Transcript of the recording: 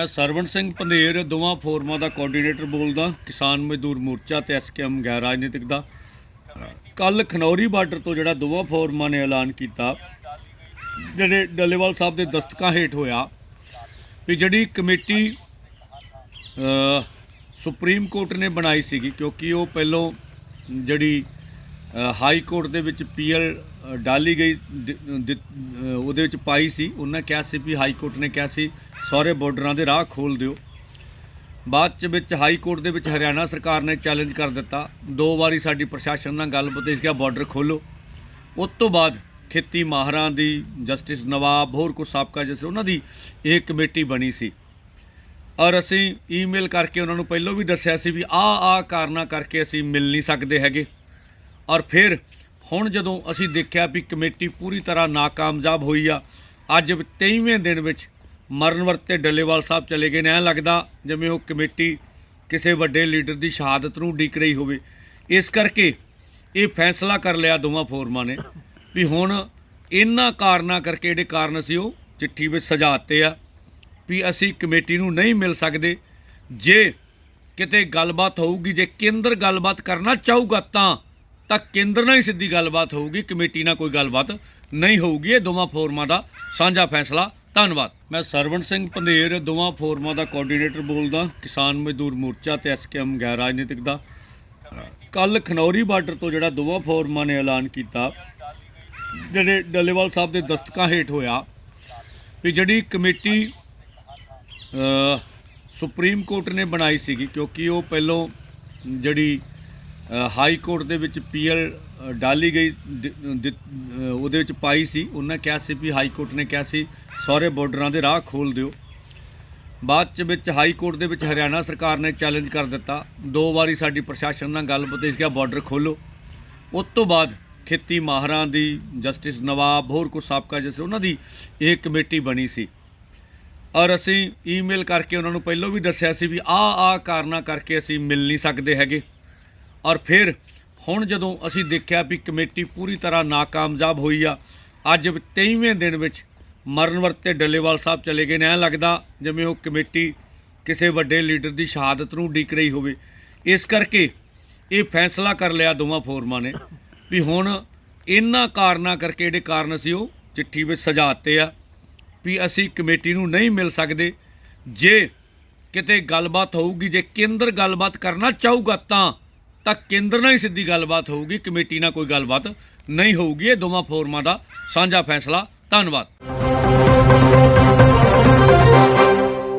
ਮੈਂ ਸਰਵਣ ਸਿੰਘ ਪੰਧੇਰ, ਦੋਵਾਂ ਫੋਰਮਾਂ ਦਾ ਕੋਆਰਡੀਨੇਟਰ ਬੋਲਦਾ, ਕਿਸਾਨ ਮਜ਼ਦੂਰ ਮੋਰਚਾ ਤੇ ਐਸਕੇਐਮ ਗੈਰ ਰਾਜਨੀਤਿਕ ਦਾ। ਕੱਲ ਖਨੌਰੀ ਬਾਰਡਰ ਤੋਂ ਜਿਹੜਾ ਦੋਵਾਂ ਫੋਰਮਾਂ ਨੇ ਐਲਾਨ ਕੀਤਾ, ਜਿਹੜੇ ਡੱਲੇਵਾਲ ਸਾਹਿਬ ਦੇ ਦਸਤਕਾਂ ਹੇਠ ਹੋਇਆ, ਵੀ ਜਿਹੜੀ ਕਮੇਟੀ ਸੁਪਰੀਮ ਕੋਰਟ ਨੇ ਬਣਾਈ ਸੀਗੀ, ਕਿਉਂਕਿ ਉਹ ਪਹਿਲੋਂ ਜਿਹੜੀ ਹਾਈ ਕੋਰਟ ਦੇ ਵਿੱਚ ਪੀਐਲ ਡਾਲੀ ਗਈ, ਦ- ਉਹਦੇ ਵਿੱਚ ਪਾਈ ਸੀ। ਉਹਨਾਂ ਕਿਹਾ ਸੀ ਵੀ ਹਾਈ ਕੋਰਟ ਨੇ ਕਿਹਾ ਸੀ ਸਾਰੇ ਬਾਰਡਰਾਂ ਦੇ ਰਾਹ ਖੋਲ ਦਿਓ। ਬਾਅਦ ਚ ਵਿੱਚ ਹਾਈ ਕੋਰਟ ਦੇ ਵਿੱਚ ਹਰਿਆਣਾ ਸਰਕਾਰ ਨੇ ਚੈਲੰਜ ਕਰ ਦਿੱਤਾ। ਦੋ ਵਾਰੀ ਸਾਡੀ ਪ੍ਰਸ਼ਾਸਨ ਨਾਲ ਗੱਲਬਾਤ ਇਸ ਗਿਆ ਬਾਰਡਰ ਖੋਲੋ ਉਸ ਤੋਂ ਬਾਅਦ ਖੇਤੀ ਮਾਹਰਾਂ ਦੀ, ਜਸਟਿਸ ਨਵਾਬ, ਹੋਰ ਕੁਝ ਸਾਬਕਾ ਜਿਸ ਉਹਨਾਂ ਦੀ ਇਹ ਕਮੇਟੀ ਬਣੀ ਸੀ। ਔਰ ਅਸੀਂ ਈਮੇਲ ਕਰਕੇ ਉਹਨਾਂ ਨੂੰ ਪਹਿਲਾਂ ਵੀ ਦੱਸਿਆ ਸੀ ਵੀ ਆ ਆ ਕਾਰਨਾਂ ਕਰਕੇ ਅਸੀਂ ਮਿਲ ਨਹੀਂ ਸਕਦੇ ਹੈਗੇ। ਔਰ ਫਿਰ ਹੁਣ ਜਦੋਂ ਅਸੀਂ ਦੇਖਿਆ ਵੀ ਕਮੇਟੀ ਪੂਰੀ ਤਰ੍ਹਾਂ ਨਾਕਾਮਯਾਬ ਹੋਈ ਆ, ਅੱਜ 23ਵੇਂ ਦਿਨ ਵਿੱਚ ਮਰਨ ਵਰਤੇ ਡੱਲੇਵਾਲ ਸਾਹਿਬ ਚਲੇ ਗਏ ਨੇ। ਐਂ ਲੱਗਦਾ ਜਿਵੇਂ ਉਹ ਕਮੇਟੀ ਕਿਸੇ ਵੱਡੇ ਲੀਡਰ ਦੀ ਸ਼ਹਾਦਤ ਨੂੰ ਉਡੀਕ ਰਹੀ ਹੋਵੇ। ਇਸ ਕਰਕੇ ਇਹ ਫੈਸਲਾ ਕਰ ਲਿਆ ਦੋਵਾਂ ਫੋਰਮਾਂ ਨੇ ਵੀ ਹੁਣ ਇਹਨਾਂ ਕਾਰਨਾਂ ਕਰਕੇ ਜਿਹੜੇ ਕਾਰਨ ਸੀ, ਉਹ ਚਿੱਠੀ ਵਿੱਚ ਸਜਾਤੇ ਆ ਵੀ ਅਸੀਂ ਕਮੇਟੀ ਨੂੰ ਨਹੀਂ ਮਿਲ ਸਕਦੇ। ਜੇ ਕਿਤੇ ਗੱਲਬਾਤ ਹੋਊਗੀ, ਜੇ ਕੇਂਦਰ ਗੱਲਬਾਤ ਕਰਨਾ ਚਾਹੂਗਾ ਤਾਂ ਤਾਂ ਕੇਂਦਰ ਨਾਲ ਹੀ ਸਿੱਧੀ ਗੱਲਬਾਤ ਹੋਊਗੀ। ਕਮੇਟੀ ਨਾਲ ਕੋਈ ਗੱਲਬਾਤ ਨਹੀਂ ਹੋਊਗੀ। ਇਹ ਦੋਵਾਂ ਫੋਰਮਾਂ ਦਾ ਸਾਂਝਾ ਫੈਸਲਾ ਧੰਨਵਾਦ। ਮੈਂ ਸਰਵਣ ਸਿੰਘ ਪੰਧੇਰ, ਦੋਵਾਂ ਫੋਰਮਾਂ ਦਾ ਕੋਆਰਡੀਨੇਟਰ ਬੋਲਦਾ, ਕਿਸਾਨ ਮਜ਼ਦੂਰ ਮੋਰਚਾ ਤੇ ਐਸਕੇਐਮ ਗੈਰ ਰਾਜਨੀਤਿਕ ਦਾ। ਕੱਲ ਖਨੌਰੀ ਬਾਰਡਰ ਤੋਂ ਜਿਹੜਾ ਦੋਵਾਂ ਫੋਰਮਾਂ ਨੇ ਐਲਾਨ ਕੀਤਾ, ਜਿਹੜੇ ਡੱਲੇਵਾਲ ਸਾਹਿਬ ਦੇ ਦਸਤਕਾਂ ਹੇਠ ਹੋਇਆ, ਵੀ ਜਿਹੜੀ ਕਮੇਟੀ ਸੁਪਰੀਮ ਕੋਰਟ ਨੇ ਬਣਾਈ ਸੀਗੀ, ਕਿਉਂਕਿ ਉਹ ਪਹਿਲੋਂ ਜਿਹੜੀ ਹਾਈ ਕੋਰਟ ਦੇ ਵਿੱਚ ਪੀਐਲ ਡਾਲੀ ਗਈ, ਦ- ਉਹਦੇ ਵਿੱਚ ਪਾਈ ਸੀ। ਉਹਨਾਂ ਕਿਹਾ ਸੀ ਵੀ ਹਾਈ ਕੋਰਟ ਨੇ ਕਿਹਾ ਸੀ ਸਾਰੇ ਬਾਰਡਰਾਂ ਦੇ ਰਾਹ ਖੋਲ ਦਿਓ। ਬਾਅਦ ਚ ਵਿੱਚ ਹਾਈ ਕੋਰਟ ਦੇ ਵਿੱਚ ਹਰਿਆਣਾ ਸਰਕਾਰ ਨੇ ਚੈਲੰਜ ਕਰ ਦਿੱਤਾ। ਦੋ ਵਾਰੀ ਸਾਡੀ ਪ੍ਰਸ਼ਾਸਨ ਨਾਲ ਗੱਲਬਾਤ ਇਸ ਗਿਆ ਬਾਰਡਰ ਖੋਲੋ ਉਸ ਤੋਂ ਬਾਅਦ ਖੇਤੀ ਮਾਹਰਾਂ ਦੀ, ਜਸਟਿਸ ਨਵਾਬ, ਹੋਰ ਕੁਝ ਸਾਬਕਾ ਜਿਸ ਉਹਨਾਂ ਦੀ ਇਹ ਕਮੇਟੀ ਬਣੀ ਸੀ। ਔਰ ਅਸੀਂ ਈਮੇਲ ਕਰਕੇ ਉਹਨਾਂ ਨੂੰ ਪਹਿਲਾਂ ਵੀ ਦੱਸਿਆ ਸੀ ਵੀ ਆ ਆ ਕਾਰਨਾਂ ਕਰਕੇ ਅਸੀਂ ਮਿਲ ਨਹੀਂ ਸਕਦੇ ਹੈਗੇ। ਔਰ ਫਿਰ ਹੁਣ ਜਦੋਂ ਅਸੀਂ ਦੇਖਿਆ ਵੀ ਕਮੇਟੀ ਪੂਰੀ ਤਰ੍ਹਾਂ ਨਾਕਾਮਯਾਬ ਹੋਈ ਆ, ਅੱਜ 23ਵੇਂ ਦਿਨ ਵਿੱਚ ਮਰਨ ਵਰਤੇ ਡੱਲੇਵਾਲ ਸਾਹਿਬ ਚਲੇ ਗਏ ਨੇ। ਐਂ ਲੱਗਦਾ ਜਿਵੇਂ ਉਹ ਕਮੇਟੀ ਕਿਸੇ ਵੱਡੇ ਲੀਡਰ ਦੀ ਸ਼ਹਾਦਤ ਨੂੰ ਉਡੀਕ ਰਹੀ ਹੋਵੇ। ਇਸ ਕਰਕੇ ਇਹ ਫੈਸਲਾ ਕਰ ਲਿਆ ਦੋਵਾਂ ਫੋਰਮਾਂ ਨੇ ਵੀ ਹੁਣ ਇਹਨਾਂ ਕਾਰਨਾਂ ਕਰਕੇ ਜਿਹੜੇ ਕਾਰਨ ਸੀ ਉਹ ਚਿੱਠੀ ਵਿੱਚ ਸਜਾਤੇ ਆ ਵੀ ਅਸੀਂ ਕਮੇਟੀ ਨੂੰ ਨਹੀਂ ਮਿਲ ਸਕਦੇ। ਜੇ ਕਿਤੇ ਗੱਲਬਾਤ ਹੋਊਗੀ, ਜੇ ਕੇਂਦਰ ਗੱਲਬਾਤ ਕਰਨਾ ਚਾਹੂਗਾ ਤਾਂ ਤਾਂ ਕੇਂਦਰ ਨਾਲ ਹੀ ਸਿੱਧੀ ਗੱਲਬਾਤ ਹੋਊਗੀ। ਕਮੇਟੀ ਨਾਲ ਕੋਈ ਗੱਲਬਾਤ ਨਹੀਂ ਹੋਊਗੀ। ਇਹ ਦੋਵਾਂ ਫੋਰਮਾਂ ਦਾ ਸਾਂਝਾ ਫੈਸਲਾ। ਧੰਨਵਾਦ। Thank you.